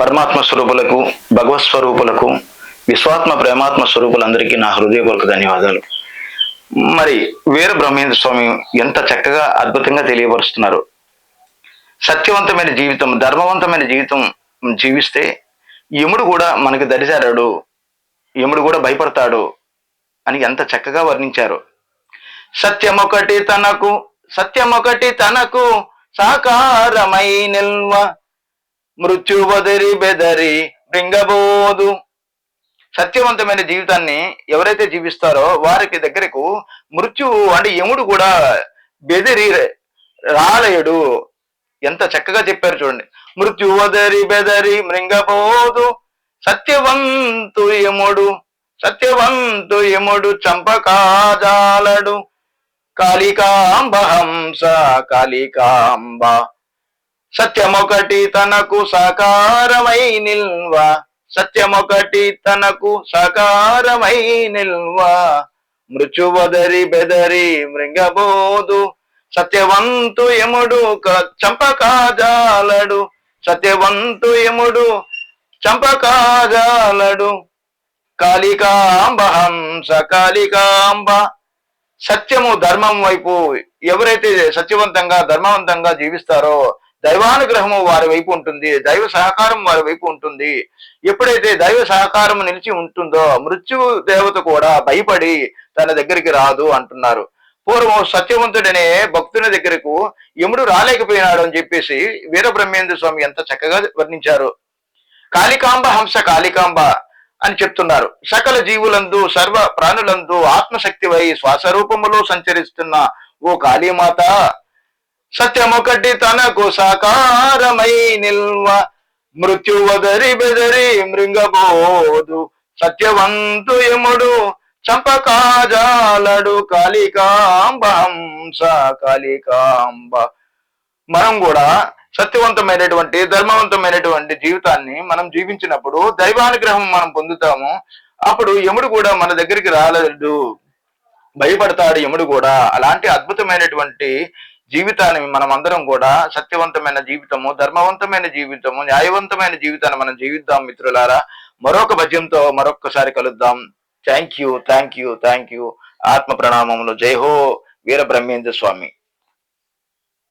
పరమాత్మ స్వరూపులకు భగవత్ స్వరూపులకు విశ్వాత్మ ప్రేమాత్మ స్వరూపులందరికీ నా హృదయపూర్వక ధన్యవాదాలు. మరి వీర బ్రహ్మేంద్ర స్వామి ఎంత చక్కగా అద్భుతంగా తెలియపరుస్తున్నారు. సత్యవంతమైన జీవితం ధర్మవంతమైన జీవితం జీవిస్తే యముడు కూడా మనకి దరిచారాడు యముడు కూడా భయపడతాడు అని ఎంత చక్కగా వర్ణించారు. సత్యమొకటి తనకు సత్యమొకటి తనకు సాకారమై నిల్వ మృత్యు బెదరి బెదరి బృంగబోదు. సత్యవంతమైన జీవితాన్ని ఎవరైతే జీవిస్తారో వారికి దగ్గరకు మృత్యువు అంటే యముడు కూడా బెదిరి రాలేడు. ఎంత చక్కగా చెప్పారు చూడండి. మృత్యు వదరి బెదరి మృంగబోదు సత్యవంతు యముడు సత్యవంతు యముడు చంపకాజాలడు. కాళికాంబ హంస కాళికాంబ సత్యమొకటి తనకు సాకారమై నిల్వ. సత్యమొకటి తనకు సాకారమై నిల్వ. మృత్యువదరి బెదరి మృంగబోదు. సత్యవంతు యముడు చంపకాజాలడు. సత్యవంతు యముడు చంపకాజాలడు. కాళికాంబ హంస కాళికాంబ. సత్యము ధర్మం వైపు ఎవరైతే సత్యవంతంగా ధర్మవంతంగా జీవిస్తారో దైవానుగ్రహము వారి వైపు ఉంటుంది దైవ సహకారం వారి వైపు ఉంటుంది. ఎప్పుడైతే దైవ సహకారం నిలిచి ఉంటుందో మృత్యు దేవత కూడా భయపడి తన దగ్గరికి రాదు అంటున్నారు. పూర్వం సత్యవంతుడనే భక్తుని దగ్గరకు యముడు రాలేకపోయినాడు అని చెప్పేసి వీరబ్రహ్మేంద్ర స్వామి ఎంత చక్కగా వర్ణించారు. కాళికాంబ హంస కాళికాంబ అని చెప్తున్నారు. సకల జీవులందు సర్వ ప్రాణులందు ఆత్మశక్తివై శ్వాసరూపములో సంచరిస్తున్న ఓ కాళీమాత సత్యమొకటి తనకు సాకారమై నిల్వ. మృత్యువదరి బెదరి మృంగబోదు. సత్యవంతు యముడు చంపకాజాలడు కాళికాంబ హంస కాళికాంబ. మనం కూడా సత్యవంతమైనటువంటి ధర్మవంతమైనటువంటి జీవితాన్ని మనం జీవించినప్పుడు దైవానుగ్రహం మనం పొందుతాము. అప్పుడు యముడు కూడా మన దగ్గరికి రాలేడు. భయపడతాడు యముడు కూడా. అలాంటి అద్భుతమైనటువంటి జీవితాన్ని మనం అందరం కూడా సత్యవంతమైన జీవితము ధర్మవంతమైన జీవితము న్యాయవంతమైన జీవితాన్ని మనం జీవిద్దాం మిత్రులారా. మరొక భజ్యంతో మరొక్కసారి కలుద్దాం. Thank you thank you thank you ఆత్మ ప్రణామములు. జై హో వీర బ్రహ్మేంద్ర స్వామి.